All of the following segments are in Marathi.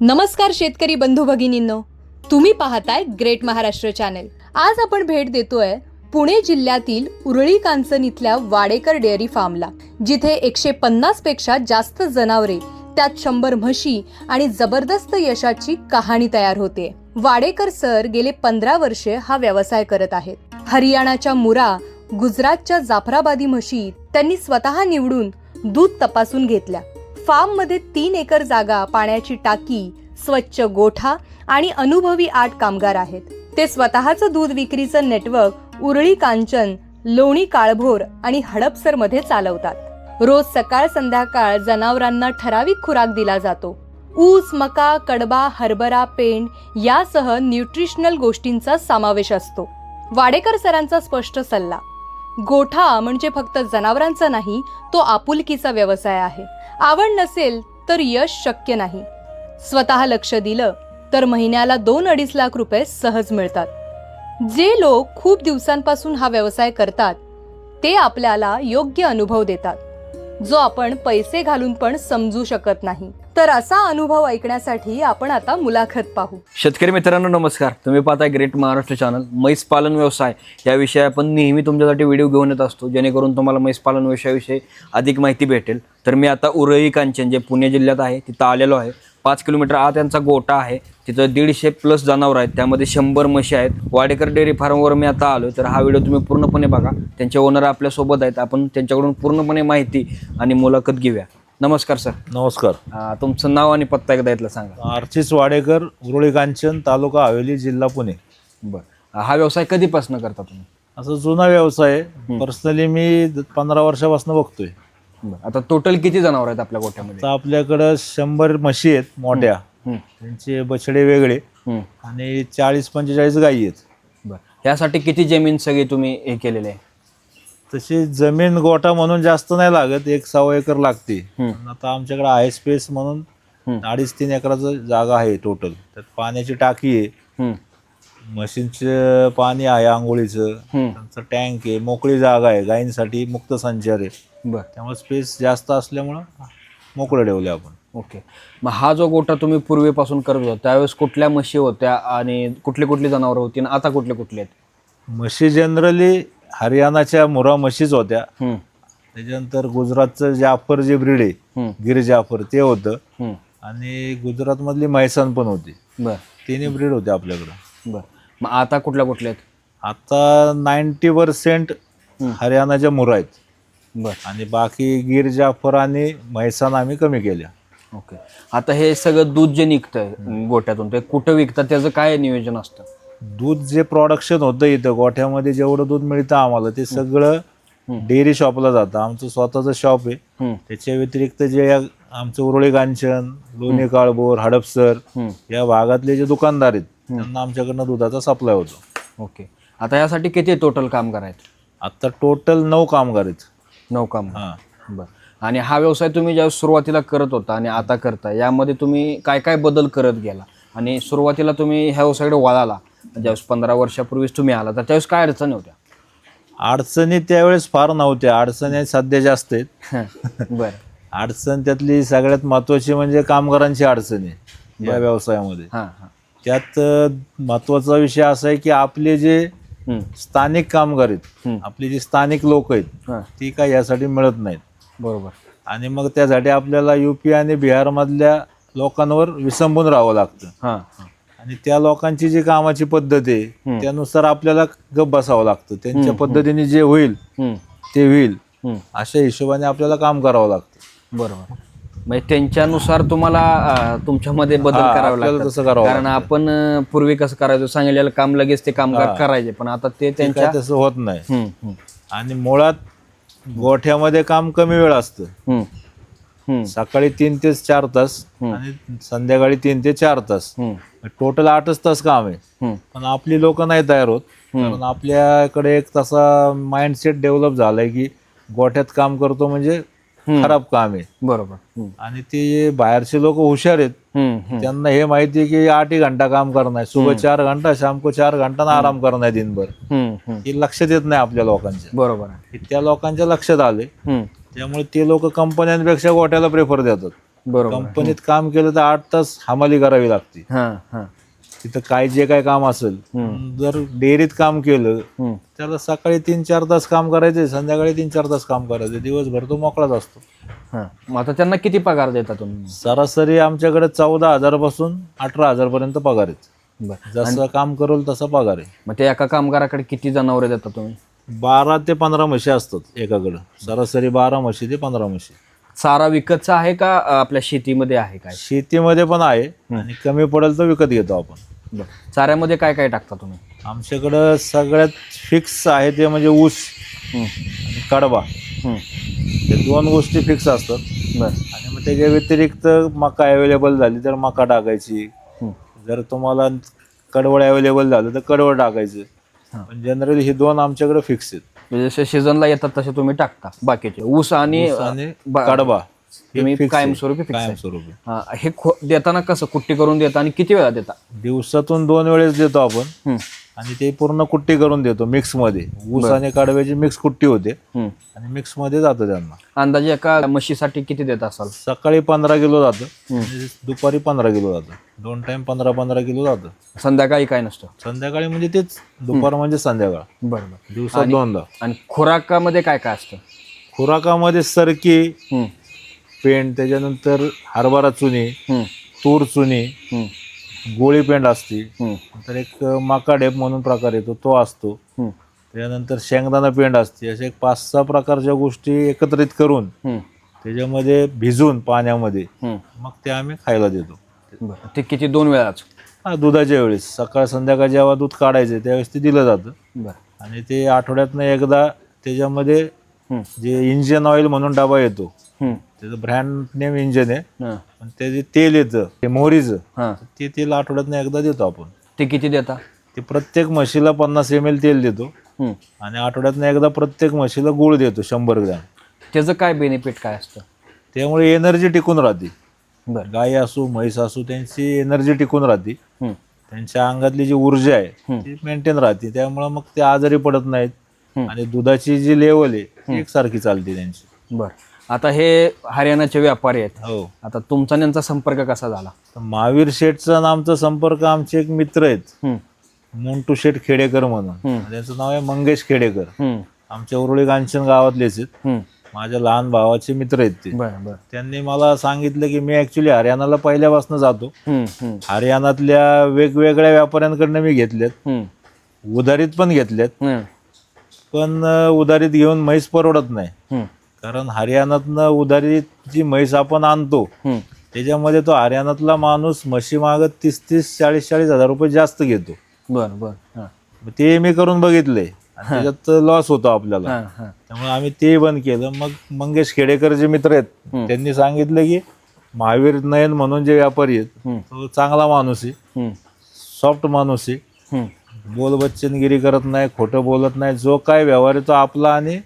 नमस्कार शेतकरी बंधू भगिनींनो. तुम्ही पाहताय ग्रेट महाराष्ट्र चॅनेल. आज आपण भेट देतोय पुणे जिल्ह्यातील उरळी कांचन इथल्या वाडेकर डेअरी फार्मला जिथे एकशे पन्नासपेक्षा जास्त जनावरे त्यात शंभर म्हशी आणि जबरदस्त यशाची कहाणी तयार होते. वाडेकर सर गेले पंधरा वर्षे हा व्यवसाय करत आहेत. हरियाणाच्या मुरा गुजरातच्या जाफराबादी म्हशी त्यांनी स्वतः निवडून दूध तपासून घेतल्या. फार्ममध्ये तीन एकर जागा पाण्याची टाकी स्वच्छ गोठा आणि अनुभवी आठ कामगार आहेत. ते स्वतःचं दूध विक्रीचं नेटवर्क उरळी कांचन लोणी काळभोर आणि हडपसरमध्ये चालवतात. रोज सकाळ संध्याकाळ जनावरांना ठराविक खुराक दिला जातो. ऊस मका कडबा हरभरा पेंड यासह न्यूट्रिशनल गोष्टींचा समावेश असतो. वाडेकर सरांचा स्पष्ट सल्ला. गोठा म्हणजे फक्त जनावरांचा नाही तो आपुलकीचा व्यवसाय आहे. आवड नसेल तर यश शक्य नाही. स्वतः लक्ष दिलं तर महिन्याला दोन अडीच लाख रुपये सहज मिळतात. जे लोक खूप दिवसांपासून हा व्यवसाय करतात ते आपल्याला योग्य अनुभव देतात. जो आपण पैसे घालून पण समजू शकत नाही. तर असा अनुभव ऐकण्यासाठी आपण आता मुलाखत पाहू. शेतकरी मित्रांनो नमस्कार. तुम्ही पाहताय ग्रेट महाराष्ट्र चॅनल म्हैस पालन व्यवसाय. याविषयी आपण नेहमी तुमच्यासाठी व्हिडिओ घेऊन येत असतो जेणेकरून तुम्हाला म्हैस पालन व्यवसायाविषयी अधिक माहिती भेटेल. तर मी आता उरळी कांचन जे पुणे जिल्ह्यात आहे तिथं आलेलो आहे. पाच किलोमीटर आत त्यांचा गोटा आहे. तिथं दीडशे प्लस जनावर आहेत. त्यामध्ये शंभर म्हशी आहेत. वाडेकर डेअरी फार्मवर मी आता आलो तर हा व्हिडिओ तुम्ही पूर्णपणे बघा. त्यांचे ओनर आपल्यासोबत आहेत. आपण त्यांच्याकडून पूर्णपणे माहिती आणि मुलाखत घेऊया. नमस्कार सर नमस्कार. तुमचं नाव आणि पत्ता एकदा इथला सांगा. आर्चिस वाडेकर उरुळी कांचन तालुका हवेली जिल्हा पुणे. बरं. हा व्यवसाय कधीपासून करता तुम्ही? असं जुना व्यवसाय आहे. पर्सनली मी पंधरा वर्षापासून बघतोय. बरं. आता टोटल किती जनावर आहेत आपल्या गोठ्यामध्ये? आता आपल्याकडं शंभर म्हशी आहेत मोठ्या. त्यांचे बछडे वेगळे. आणि चाळीस पंचेचाळीस गायी आहेत. बरं. यासाठी किती जमीन सगळी तुम्ही हे केलेले आहे? तशी जमीन गोठा म्हणून जास्त नाही लागत एक सहा एकर लागते. पण आता आमच्याकडे आहे स्पेस म्हणून. अडीच तीन एकराचं जागा आहे टोटल त्यात पाण्याची टाकी आहे. म्हशींचं पाणी आहे आंघोळीचं. त्यांचं टँक आहे मोकळी जागा आहे गायींसाठी मुक्त संचार आहे. बरं. त्यामुळे स्पेस जास्त असल्यामुळं मोकळं ठेवले आपण. ओके. मग हा जो गोठा तुम्ही पूर्वीपासून करत होता त्यावेळेस कुठल्या म्हशी होत्या आणि कुठली कुठली जनावरं होती आणि आता कुठले कुठले आहेत? म्हशी जनरली हरियाणाच्या मुरा म्हशीच होत्या. हं, त्याच्यानंतर गुजरातचं जाफर जे ब्रीड आहे गिर जाफर ते होतं. हं. आणि गुजरातमधली म्हैसान पण होती. बरं. तिन्ही ब्रीड होते आपल्याकडं. बरं. मग आता कुठल्या कुठल्या आहेत? आता नाईन्टी पर्सेंट हरियाणाच्या मुरा आहेत. बरं. आणि बाकी गिर जाफर आणि म्हैसान आम्ही कमी केल्या. ओके. आता हे सगळं दूध जे निघतंय गोठ्यातून ते कुठं विकतात? त्याचं काय नियोजन असतं? दूध जे प्रोडक्शन होतं इथं गोठ्यामध्ये जेवढं दूध मिळतं आम्हाला ते सगळं डेअरी शॉपला जातं. आमचं स्वतःचं शॉप आहे. त्याच्या व्यतिरिक्त जे या- आमचं उरळी कांचन लोणी काळभोर हडपसर. या भागातले जे दुकानदार आहेत त्यांना आमच्याकडनं दुधाचा सप्लाय होतो. ओके. आता यासाठी किती टोटल कामगार आहेत आता टोटल नऊ कामगार आहेत. नऊ कामगार हां. बरं. आणि हा व्यवसाय तुम्ही ज्यावेळेस सुरुवातीला करत होता आणि आता करता यामध्ये तुम्ही काय काय बदल करत गेला? आणि सुरुवातीला तुम्ही ह्या व्यवसायाकडे वळाला ज्यावेळेस पंधरा वर्षापूर्वीच तुम्ही आला तर त्यावेळेस काय अडचणी होत्या? अडचणी त्यावेळेस फार नव्हत्या. अडचणी सध्या जास्त आहेत. बरं. अडचण त्यातली सगळ्यात महत्वाची म्हणजे कामगारांची अडचण आहे या व्यवसायामध्ये. हां हां. त्यात महत्त्वाचा विषय असा आहे की आपले जे स्थानिक कामगार आहेत. आपली जी स्थानिक लोक आहेत ती काय यासाठी मिळत नाहीत. बरोबर. आणि मग त्यासाठी आपल्याला युपी आणि बिहारमधल्या लोकांवर विसंबून राहावं लागतं. आणि त्या लोकांची जी कामाची पद्धत आहे. त्यानुसार आपल्याला गप बसावं लागतं. त्यांच्या पद्धतीने जे होईल ते होईल. अशा हिशोबाने आपल्याला काम करावं लागतं. बरोबर. म्हणजे त्यांच्यानुसार तुम्हाला अं, तुमच्यामध्ये बदल हा, करावे आपल्याला लागतात. तसं करावं कारण आपण अं, पूर्वी कसं करायचो सांगितलेलं काम लगेच ते कामगार करायचे पण आता ते त्यांच्या काय तसं होत नाही. आणि मुळात गोठ्यामध्ये काम कमी वेळ असतं. सकाळी तीन ते चार तास आणि संध्याकाळी तीन ते चार तास. टोटल आठच तास काम आहे. पण आपली लोक नाही तयार होत. कारण आपल्याकडे एक तसा माइंडसेट डेव्हलप झालाय की गोठ्यात काम करतो म्हणजे खराब काम आहे. बरोबर. आणि ते बाहेरचे लोक हुशार आहेत. त्यांना हे माहिती आहे की आठ ही घंटा काम करना है सुबह चार घंटा शाम को चार घंटा ना आराम करना है दिनभर हं, लक्षात येत नाही आपल्या लोकांच्या. बरोबर आहे. हे त्या लोकांच्या लक्षात आले त्यामुळे ते लोक कंपन्यांपेक्षा गोठ्याला प्रेफर देतात. बरोबर. कंपनीत काम केलं तर आठ तास हमाली करावी लागते. हा हा. तिथं काय जे काय काम असेल जर डेअरीत काम केलं. त्याला सकाळी तीन चार तास काम करायचे संध्याकाळी तीन चार तास काम करायचे. दिवसभर तो मोकळाच असतो. मग आता त्यांना किती पगार देता तुम्ही? सरासरी आमच्याकडे चौदा हजारापासून अठरा हजार पर्यंत पगार आहेत. जसं काम करेल तसा पगार आहे. मग ते एका कामगाराकडे किती जनावरे देता तुम्ही? बारा ते पंधरा म्हशी असतात एकाकडं. सरासरी बारा म्हशी ते पंधरा म्हशी. चारा विकतचा आहे का आपल्या शेतीमध्ये आहे काय? शेतीमध्ये पण आहे. आणि कमी पडेल तर विकत घेतो आपण. बरं. चाऱ्यामध्ये काय काय टाकता तुम्ही? आमच्याकडं सगळ्यात फिक्स आहे ते म्हणजे ऊस. आणि कडबा. हे दोन गोष्टी फिक्स असतात. बरं. आणि मग त्याच्या व्यतिरिक्त मका अवेलेबल झाली तर मका टाकायची. जर तुम्हाला कडवळ अवेलेबल झालं तर कडवळ टाकायचं. हा. पण जनरली हे दोन आमच्याकडे फिक्स आहेत. म्हणजे जसे सीझनला येतात तसे तुम्ही टाकता. बाकीचे ऊस आणि ऊस आणि ब- कडबा. तुम्ही fix आहे. कायमस्वरूपी fix आहे. कायमस्वरूपी. हा, हे खो- देताना कसं? कुट्टी करून देता आणि किती वेळा देता? दिवसातून दोन वेळेस देतो आपण. हम्म. आणि ते पूर्ण कुट्टी करून देतो मिक्समध्ये ऊस आणि कडव्याची मिक्स कुट्टी होते. हम्म. आणि मिक्समध्ये जातं त्यांना. अंदाजे एका म्हशीसाठी किती देत असाल? सकाळी पंधरा किलो जातं. आणि दुपारी पंधरा किलो जातं. दोन टाइम पंधरा पंधरा किलो जातं. संध्याकाळी काय नसतं? संध्याकाळी म्हणजे तेच. दुपार म्हणजे संध्याकाळ. बरं बरं. दिवसात दोनदा. आणि खुराकामध्ये काय काय असतं? खुराकामध्ये सरकी हम्म. पेंड त्याच्यानंतर हरभरा चुनी. तूर चुनी. गोळी पेंड असते. नंतर एक माका डेप म्हणून प्रकार येतो तो असतो. त्याच्यानंतर शेंगदाणा पेंड असते अशा एक पाच सहा प्रकारच्या गोष्टी एकत्रित करून. त्याच्यामध्ये भिजून पाण्यामध्ये. मग ते आम्ही खायला देतो ते किती दोन वेळाच हा दुधाच्या वेळेस सकाळ संध्याकाळ जेव्हा दूध काढायचं त्यावेळेस ते दिलं जातं आणि ते आठवड्यातनं एकदा त्याच्यामध्ये. जे इंजन ऑइल म्हणून डबा येतो. त्याचं ब्रँड नेम इंजन आहे. हां. आणि ते जे तेल येतं ते मोहरीचं हां. ते तेल आठवड्यातनं एकदा देतो आपण. ते किती देता? ते प्रत्येक म्हशीला पन्नास एम एल तेल देतो. आणि आठवड्यातनं एकदा प्रत्येक म्हशीला गुळ देतो शंभर ग्रॅम. त्याचं काय बेनिफिट काय असतं? त्यामुळे एनर्जी टिकून राहते. बरं. गाय असू म्हैस असू त्यांची एनर्जी टिकून राहते. त्यांच्या अंगातली जी ऊर्जा आहे ती मेंटेन राहते. त्यामुळे मग ते आजारी पडत नाहीत. आणि दुधाची जी लेवल आहे ती एकसारखी चालते त्यांची. बरं. आता हे हरियाणाचे व्यापारी आहेत हो आता तुमचा त्यांचा संपर्क कसा झाला तर महावीर शेठचा आणि आमचा संपर्क आमचे एक मित्र आहेत हम्म. मोंटू शेठ खेडेकर म्हणून हम्म. त्यांचं नाव आहे मंगेश खेडेकर हम्म. आमच्या उरुळी कांचन गावातलेच आहेत हम्म. माझ्या लहान भावाचे मित्र आहेत ते बरं बरं त्यांनी मला सांगितलं की मी ऍक्च्युली हरियाणाला पहिल्यापासून जातो हम्म. हम्म. हरियाणातल्या वेगवेगळ्या व्यापाऱ्यांकडनं मी घेतलेत हम्म. उधारीत पण घेतलेत हम्म. पण अं, उधारीत घेऊन म्हैस परवडत नाही हम्म. कारण हरियाणातनं उधारीत जी म्हैस आपण आणतो. त्याच्यामध्ये तो हरियाणातला माणूस म्हशी मागत तीस तीस चाळीस चाळीस हजार रुपये जास्त घेतो. बरं बरं. मग ते मी करून बघितलंय आणि त्याच्यात लॉस होतो आपल्याला. त्यामुळे आम्ही ते बंद केलं. मग मंगेश खेडेकर जे मित्र आहेत त्यांनी सांगितलं की महावीर नयन म्हणून जे व्यापारी आहेत. तो चांगला माणूस आहे. सॉफ्ट माणूस आहे. हम्म. बोलबच्चनगिरी करत नाही खोटं बोलत नाही. जो काय व्यवहार आहे तो आपला आणि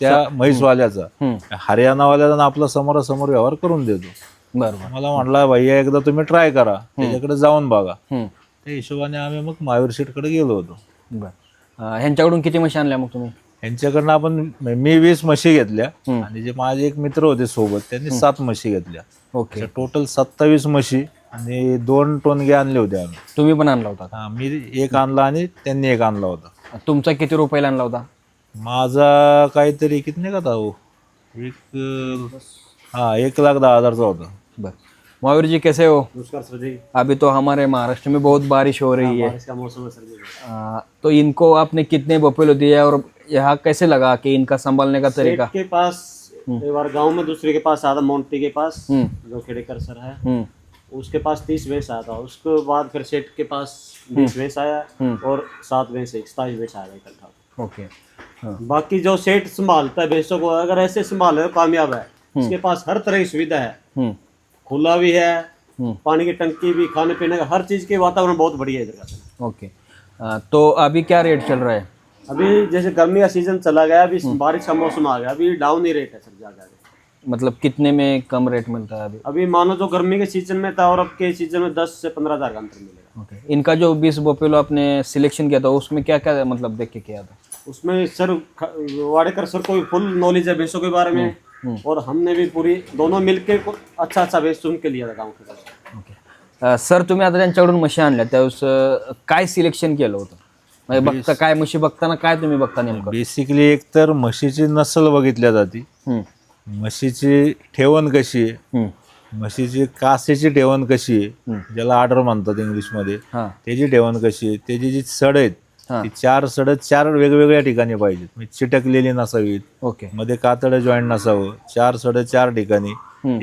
त्या म्हैसवाल्याचा. हम्म. हरियाणावाल्याचा आपला समोरासमोर व्यवहार करून देतो. बरं बरं मला म्हटला भैया एकदा तुम्ही ट्राय करा. त्याच्याकडे जाऊन बघा. त्या हिशोबाने आम्ही मग महावीर शेठकडे गेलो होतो. ह्यांच्याकडून किती म्हशी आणल्या मग तुम्ही? यांच्याकडनं आपण मी वीस म्हशी घेतल्या. आणि जे माझे एक मित्र होते सोबत त्यांनी सात म्हशी घेतल्या. ओके. टोटल सत्तावीस म्हशी आणि दोन टोनगे आणले होते आम्ही. तुम्ही पण आणला होता मी एक आणला आणि त्यांनी एक आणला होता? तुमचा किती रुपयाला आणला होता? माझा काहीतरी किती का हो एक हा एक लाख दहा हजारचा होता. बरं. महावीर जी कैसे हो? नमस्कार सर जी. अभी तो हमारे महाराष्ट्र में बहुत बारिश हो रही है बारिश का मौसम है सर जी। आ, तो इनको आपने कितने बफेलो दिए और यहाँ कैसे लगा कि इनका संभालने का तरीका? के पास एक बार गाँव में दूसरे के पास आया था मोन्टी के पास हम्म। जो खेड़ेकर सर है। हम्म। उसके पास तीस भैंस आया था उसके बाद फिर सेठ के पास बीस भैंस आया और सात भैंस एक सताईस भैंस आया इकट्ठा। ओके। हाँ। बाकी जो सेठ संभालता है भैंसों को अगर ऐसे संभाल तो कामयाब है। उसके पास हर तरह की सुविधा है। हम्म। खुला भी है हम्म। पानी की टंकी भी खाने पीने का हर चीज़ के वातावरण बहुत बढ़िया है इधर का। ओके। आ, तो अभी क्या रेट चल रहा है? अभी जैसे गर्मी का सीज़न चला गया अभी बारिश का मौसम आ गया अभी डाउन ही रेट है सर जाकर मतलब कितने में कम रेट मिलता है अभी? अभी मानो जो गर्मी के सीज़न में था और अब के सीज़न में दस से पंद्रह हज़ार का अंतर मिलेगा। ओके। इनका जो बीस बोपेलो आपने सिलेक्शन किया था उसमें क्या क्या मतलब देख के किया था? उसमें सर वाडेकर सर को भी फुल नॉलेज है भैंसों के बारे में। और हमने भी पूरी दोनों मिलके को अच्छा अच्छा बेच चुन के लिया था गाँव के अ, सर तुम्ही आता त्यांच्याकडून म्हशी आणल्या त्यावेळेस काय सिलेक्शन केलं होतं? म्हणजे बघता काय म्हशी बघताना काय तुम्ही बघता नेमकं? बेसिकली एक तर म्हशीची नसल बघितल्या जाते. म्हशीची ठेवण कशी आहे? म्हशीची कासेची ठेवण कशी आहे? ज्याला आर्डर म्हणतात इंग्लिशमध्ये. त्याची ठेवण कशी आहे? त्याची जी सड आहेत हा. ती चार सड चार वेगवेगळ्या ठिकाणी पाहिजेत. म्हणजे चिटकलेली नसावीत. ओके. मध्ये कातडं जॉईंट नसावं. चार सड चार ठिकाणी.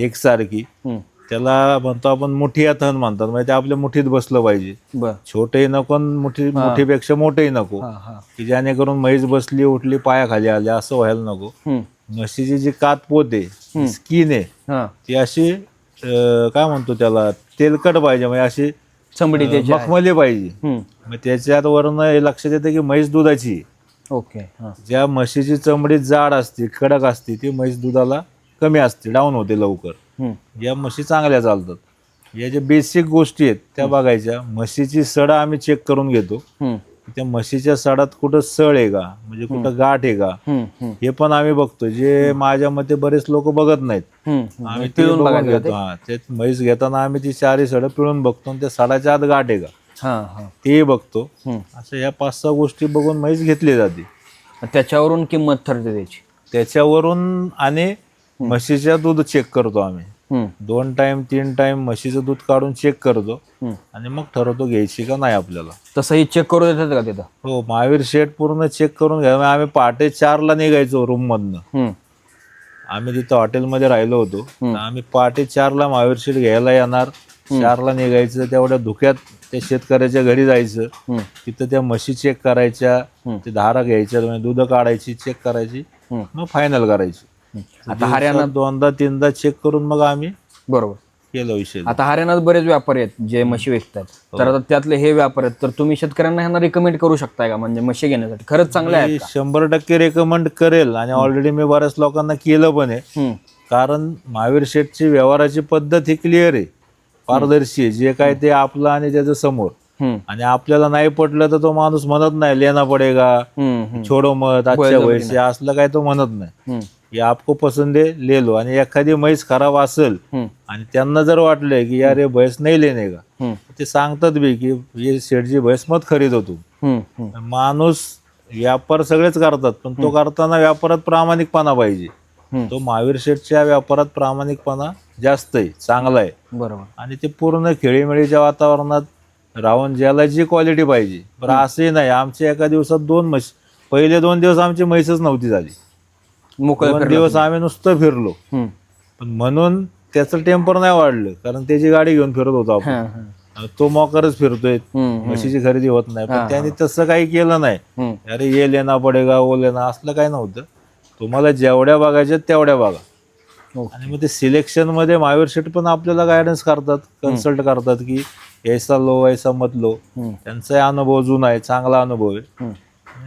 एकसारखी. हम्म, त्याला म्हणतो आपण मुठी थन म्हणतात. म्हणजे ते आपल्या मुठीत बसलं पाहिजे. बर. छोटही नको आणि मुठी मुठीपेक्षा मोठंही नको. हा हा. की जेणेकरून म्हैस बसली उठली पायाखाली आली असं व्हायला नको. हम्म, म्हशीची जी कात पोत आहे स्किन आहे हा. ती अशी अं, काय म्हणतो त्याला तेलकट पाहिजे. म्हणजे अशी चमडी त्याची आहे. मखमली पाहिजे. हम्म, मग त्याच्यात वरून हे लक्षात येतं की म्हैस दुधाची. आहे. ओके हा. ज्या म्हशीची चमडी जाड असते कडक असते ती म्हैस दुधाला कमी असते डाऊन होते लवकर. हम्म, या म्हशी चांगल्या चालतात. या ज्या बेसिक गोष्टी आहेत त्या बघायच्या. म्हशीची सड आम्ही चेक करून घेतो. हम्म, त्या म्हशीच्या सडात कुठं सळ आहे का? म्हणजे कुठं गाठ आहे का? हे पण आम्ही बघतो जे माझ्या मते बरेच लोक बघत नाहीत. आम्ही पिळून बघून घेतो. हा ते म्हैस घेताना आम्ही ती चारही सड पिळून बघतो आणि त्या सडाच्या आत गाठ आहे का? हा हा. ते बघतो. असं या पाच सहा गोष्टी बघून म्हैस घेतली जाते. त्याच्यावरून किंमत ठरते त्याची. त्याच्यावरून आणि म्हशीच्या दूध चेक करतो आम्ही. दोन टाइम तीन टाइम म्हशीचं दूध काढून चेक करतो. आणि मग ठरवतो घ्यायची का नाही आपल्याला. तसं ही चेक करू देतात का तिथं? हो महावीर शेठ पूर्ण चेक करून घ्या. म्हणजे आम्ही पहाटे चारला निघायचो रूम मधनं. आम्ही तिथं हॉटेलमध्ये राहिलो होतो. आम्ही पहाटे चारला महावीर शेठ घ्यायला येणार. चारला निघायचं तेवढ्या धुक्यात त्या शेतकऱ्याच्या घरी जायचं. तिथं त्या म्हशी चेक करायच्या. ते धारा घ्यायच्या म्हणजे दूध काढायची चेक करायची. मग फायनल करायची. आता हरियाणा दिवसात दोनदा तीनदा चेक करून मग आम्ही बरोबर. केलं विषय. आता हरियाणात बरेच व्यापारी आहेत जे म्हशी विकतात. तर आता त्यातले हे व्यापारी आहेत. तर तुम्ही शेतकऱ्यांना ह्यांना रिकमेंड करू शकताय का? म्हणजे म्हशी घेण्यासाठी. खरंच चांगले का? शंभर टक्के रेकमेंड करेल आणि ऑलरेडी मी बऱ्याच लोकांना केलं पण आहे. हम्म, कारण महावीर शेठची व्यवहाराची पद्धत ही क्लिअर आहे. पारदर्शी आहे. जे काय ते आपलं आणि त्याचं समोर. हम्म, आणि आपल्याला नाही पटलं तर तो माणूस म्हणत नाही लेना पडेगा. हम्म, हम्म, छोडो मत आजच्या वयसे असलं काय तो म्हणत नाही. हम्म, हे आपको पसंद आहे ले लो आणि एखादी म्हैस खराब असेल हम्म, आणि त्यांना जर वाटलंय की यार हे भैंस नाही लेने का? हम्म, ते सांगतात बी की हे शेठची भैंस मत खरीद होतो हम्म, हम्म, माणूस व्यापार सगळेच करतात पण तो करताना व्यापारात प्रामाणिकपणा पाहिजे. हम्म. तो महावीर शेठच्या व्यापारात प्रामाणिकपणा जास्त आहे चांगला आहे. बरोबर. आणि ते पूर्ण खेळीमेळीच्या वातावरणात राहून ज्याला जी क्वालिटी पाहिजे पण असंही नाही. आमच्या एका दिवसात दोन म्हशी पहिले दोन दिवस आमची म्हैसच नव्हती झाली. मोकळं दोन दिवस आम्ही नुसतं फिरलो. पण म्हणून त्याचं टेम्पर नाही वाढलं कारण त्याची गाडी घेऊन फिरत होतो आपण. तो मोकरच फिरतोय म्हशीची खरेदी होत नाही. पण त्याने तसं काही केलं नाही. अरे ये लेना पडेगा ओ लेना असलं काही नव्हतं. तुम्हाला जेवढ्या बघायच्या तेवढ्या बघा. आणि मग ते सिलेक्शनमध्ये महावीर शेठ पण आपल्याला गायडन्स करतात कन्सल्ट करतात की ऐसा लो ऐसा मत लो. त्यांचाही अनुभव जुना आहे चांगला अनुभव आहे.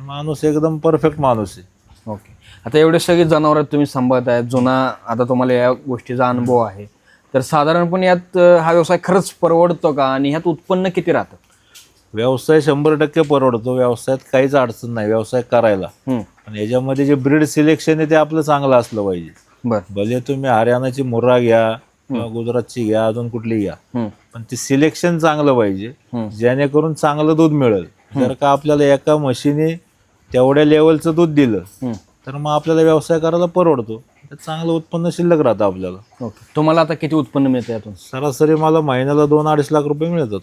माणूस एकदम परफेक्ट माणूस आहे. ओके. आता एवढे सगळे जनावर तुम्ही सांभाळताय जुना आता तुम्हाला या गोष्टीचा अनुभव आहे. तर साधारणपणे यात हा व्यवसाय खरंच परवडतो का? आणि ह्यात उत्पन्न किती राहतं? व्यवसाय शंभर टक्के परवडतो. व्यवसायात काहीच अडचण नाही. व्यवसाय करायला. पण याच्यामध्ये जे ब्रीड सिलेक्शन आहे ते आपलं चांगलं असलं पाहिजे. भले तुम्ही हरियाणाची मुर्रा घ्या किंवा गुजरातची घ्या अजून कुठली घ्या. पण ते सिलेक्शन चांगलं पाहिजे. जेणेकरून चांगलं दूध मिळेल. जर का आपल्याला एका म्हशीने तेवढ्या लेवलचं दूध दिलं. तर मग आपल्याला व्यवसाय करायला परवडतो. त्यात चांगलं उत्पन्न शिल्लक राहतं आपल्याला. ओके. तुम्हाला आता किती उत्पन्न मिळतं यातून? सरासरी मला महिन्याला दोन अडीच लाख रुपये मिळतात.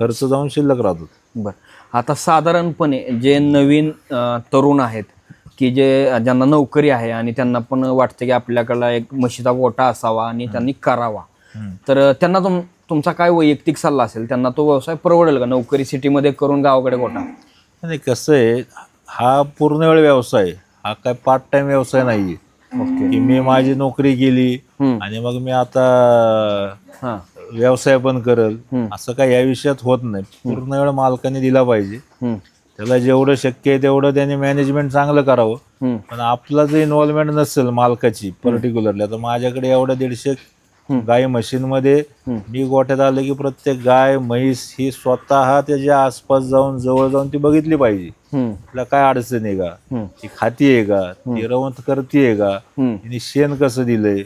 खर्च जाऊन शिल्लक राहतात बर. आता साधारणपणे जे नवीन अं, तरुण आहेत की जे ज्यांना नोकरी आहे आणि त्यांना पण वाटतं की आपल्याकडं एक म्हशीचा गोटा असावा आणि त्यांनी करावा. तर त्यांना तुम तुमचा काय वैयक्तिक सल्ला असेल? त्यांना तो व्यवसाय परवडेल का? नोकरी सिटीमध्ये करून गावाकडे गोटा आणि कसं आहे हा पूर्ण वेळ व्यवसाय आहे. हा काय पार्ट टाइम व्यवसाय नाहीये. की मी माझी नोकरी केली. आणि मग मी आता हां. व्यवसाय पण करल. असं काही या विषयात होत नाही. पूर्ण वेळ मालकाने दिला पाहिजे. त्याला जेवढं शक्य आहे तेवढं त्याने मॅनेजमेंट चांगलं करावं. पण आपला जर इन्व्हॉल्वमेंट नसेल मालकाची पर्टिक्युलरली आता माझ्याकडे एवढं दीडशे गाय म्हशींमध्ये मी गोठ्यात आलं की प्रत्येक गाय म्हैस ही स्वतः त्याच्या आसपास जाऊन जवळ जाऊन ती बघितली पाहिजे. तिला काय अडचण आहे का? ती खाती आहे का? ती रवंत करतीये का. तिने शेण कसं दिलंय?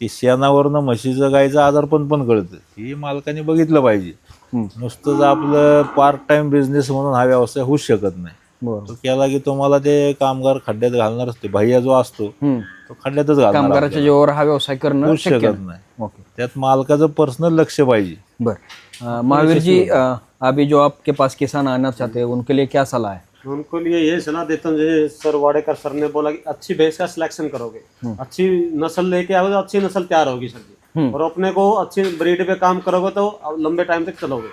ती शेणावरनं म्हशीचं गायचं आजारपण पण कळतं. ही मालकाने बघितलं पाहिजे. नुसतंच आपलं पार्ट टाइम बिझनेस म्हणून हा व्यवसाय होऊच शकत नाही. तो केला की तुम्हाला ते कामगार खड्ड्यात घालणार असते. भैया जो असतो. तो खड्ड्यातच घालणार कामगाराच्या आपल्याला. जीवावर हा व्यवसाय करणं होऊच शक्य शकत नाही. ओके. त्यात मालकाचं पर्सनल लक्ष पाहिजे. बर. अ, महावीर जी अ, अभी जो आपके पास किसान आना चाहते हैं उनके लिए क्या सलाह है? उनको लिए ये सलाह देता हूँ जैसे सर वाडेकर सर ने बोला कि अच्छी भैंस का सिलेक्शन करोगे। अच्छी नस्ल लेके आओगे तो अच्छी नस्ल तैयार होगी सर जी। और अपने को अच्छी ब्रीड पे काम करोगे तो लंबे टाइम तक चलोगे।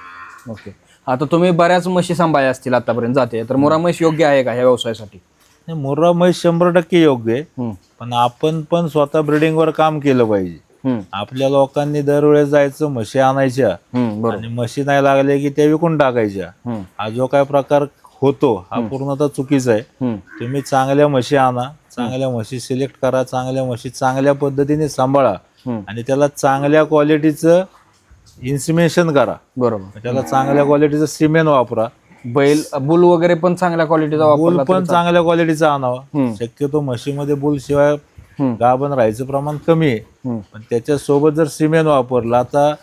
ओके. आता तुम्ही बऱ्याच म्हशी सांभाळ्या असतील आतापर्यंत जाते तर मोरा म्हैस योग्य आहे का ह्या व्यवसायासाठी? नाही, मुर्रा म्हैस शंभर टक्के योग्य आहे. पण आपण पण स्वतः ब्रिडिंगवर काम केलं पाहिजे. आपल्या लोकांनी दरवेळेस जायचं म्हशी आणायच्या. आणि म्हशी नाही लागल्या की त्या विकून टाकायच्या. हा जो काय प्रकार होतो हा पूर्णतः चुकीचा आहे. तुम्ही चांगल्या म्हशी आणा चांगल्या म्हशी सिलेक्ट करा चांगल्या म्हशी चांगल्या पद्धतीने सांभाळा. आणि त्याला चांगल्या क्वालिटीचं इन्सिमेशन करा. बरोबर. त्याला चांगल्या क्वालिटीचं सिमेंट वापरा. बैल बुल वगैरे पण चांगल्या क्वालिटीचा बुल वापरला पण चांगल्या क्वालिटीचा आणावा. हम्म. शक्यतो म्हशीमध्ये बुल शिवाय हम्म. गाभण राहायचं प्रमाण कमी आहे. हम्म, पण त्याच्यासोबत जर सिमेंट वापरलं आता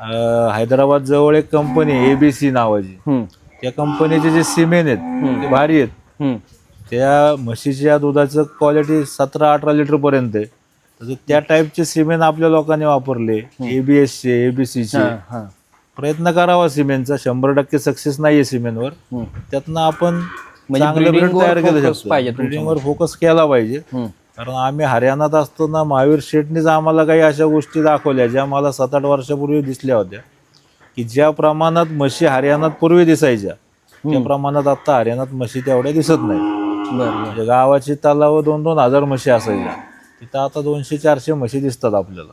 अं, हैदराबाद जवळ एक कंपनी एबीसी नावाची. हम्म, त्या कंपनीचे जे सिमेंट आहेत ते भारी आहेत. हम्म, त्या म्हशीच्या दुधाचं क्वालिटी सतरा अठरा लिटर पर्यंत आहे. त्या टाईपचे सिमेंट आपल्या लोकांनी वापरले. एबीएसचे एबीसीचे हा, हा, प्रयत्न करावा सिमेंटचा. शंभर टक्के सक्सेस नाहीये सिमेंटवर. त्यातनं आपण म्हणजे चांगलं breeding ब्रीड वर तयार केलं focus शकतो पाहिजे तुमच्या ब्रिडिंगवर फोकस केला पाहिजे. कारण आम्ही हरियाणात असताना महावीर शेटनीच आम्हाला काही अशा गोष्टी दाखवल्या ज्या मला सात आठ वर्षापूर्वी दिसल्या होत्या. की ज्या प्रमाणात म्हशी हरियाणात पूर्वी दिसायच्या त्या प्रमाणात आता हरियाणात म्हशी तेवढ्या दिसत नाही बरं म्हणजे गावाची तलाव दोन दोन हजार म्हशी असायच्या. तिथं आता दोनशे चारशे म्हशी दिसतात आपल्याला.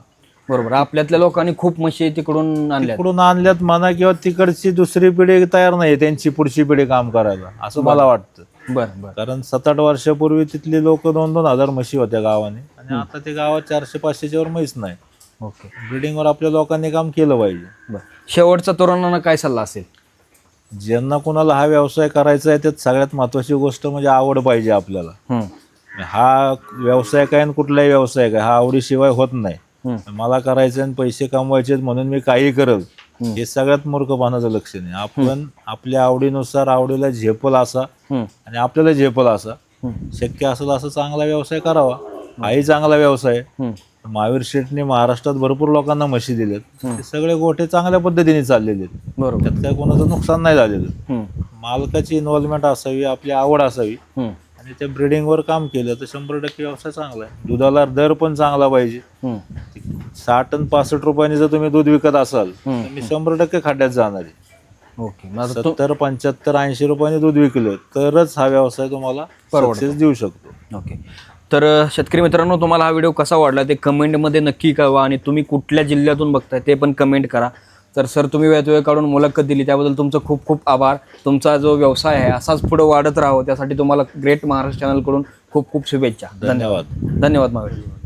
बरोबर. आपल्यातल्या लोकांनी खूप म्हशी तिकडून आणल्या तिकडून आणल्यात म्हणा किंवा तिकडची दुसरी पिढी तयार नाही त्यांची पुढची पिढी काम करायला असं मला वाटतं. बरं बरं. कारण सात आठ वर्षापूर्वी तिथली लोक दोन दोन हजार म्हशी होत्या गावाने आणि आता ते गावात चारशे पाचशेच्या वर म्हैस नाही. ओके. ब्रिडिंगवर आपल्या लोकांनी काम केलं पाहिजे. बरं. शेवटचा तरुणांना काय सल्ला असेल? ज्यांना कोणाला हा व्यवसाय करायचा आहे त्यात सगळ्यात महत्वाची गोष्ट म्हणजे आवड पाहिजे आपल्याला. हम्म, हा व्यवसाय काय आणि कुठलाही व्यवसाय काय हा आवडीशिवाय होत नाही. मला करायचं आणि पैसे कमवायचे म्हणून मी काही करल हे सगळ्यात मूर्खपणाचं लक्षण आहे. आपण आपल्या आवडीनुसार आवडीला झेपल असा आणि आपल्याला झेपल असा. शक्य असेल असा चांगला व्यवसाय करावा. हाही चांगला व्यवसाय महावीर शेठने महाराष्ट्रात भरपूर लोकांना म्हशी दिल्यात ते सगळे गोठे चांगल्या पद्धतीने चाललेले आहेत. त्यात काय कोणाचं नुकसान नाही झालेलं. मालकाची इन्व्हॉल्वमेंट असावी आपली आवड असावी. आणि त्या ब्रिडिंगवर काम केलं तर शंभर टक्के व्यवसाय चांगला आहे. दुधाला दर पण चांगला पाहिजे. हम्म, साठ आणि पासष्ट रुपयांनी जर तुम्ही दूध विकत असाल तर मी शंभर टक्के खड्ड्यात जाणार आहे. ओके. मग आता तू सत्तर पंच्याहत्तर ऐंशी रुपयांनी दूध विकलं तरच हा व्यवसाय तुम्हाला सक्सेस देऊ शकतो. ओके. तर अ, शेतकरी मित्रांनो तुम्हाला हा व्हिडिओ कसा वाटला ते कमेंटमध्ये नक्की कळवा आणि तुम्ही कुठल्या जिल्ह्यातून बघताय ते पण कमेंट करा. तर सर तुम्ही वेळ वेळ काढून मुलाखत दिली. त्याबद्दल तुमचं खूप खूप आभार. तुमचा जो व्यवसाय आहे असाच पुढे वाढत राहो त्यासाठी तुम्हाला ग्रेट महाराष्ट्र चॅनलकडून खूप खूप शुभेच्छा. धन्यवाद. धन्यवाद. महावीर